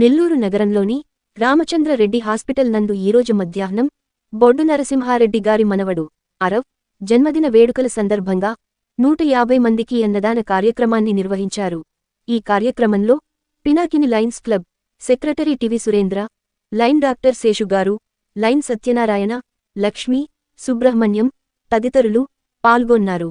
నెల్లూరు నగరంలోని రామచంద్రరెడ్డి హాస్పిటల్ నందు ఈరోజు మధ్యాహ్నం బొడ్డు నరసింహారెడ్డి గారి మనవడు అరవ్ జన్మదిన వేడుకల సందర్భంగా నూట యాభై మందికి అన్నదాన కార్యక్రమాన్ని నిర్వహించారు. ఈ కార్యక్రమంలో Pinakini lions club secretary TV Surendra lion doctor Seshu గారు లైన్ సత్యనారాయణ లక్ష్మి సుబ్రహ్మణ్యం తదితరులు పాల్గొన్నారు.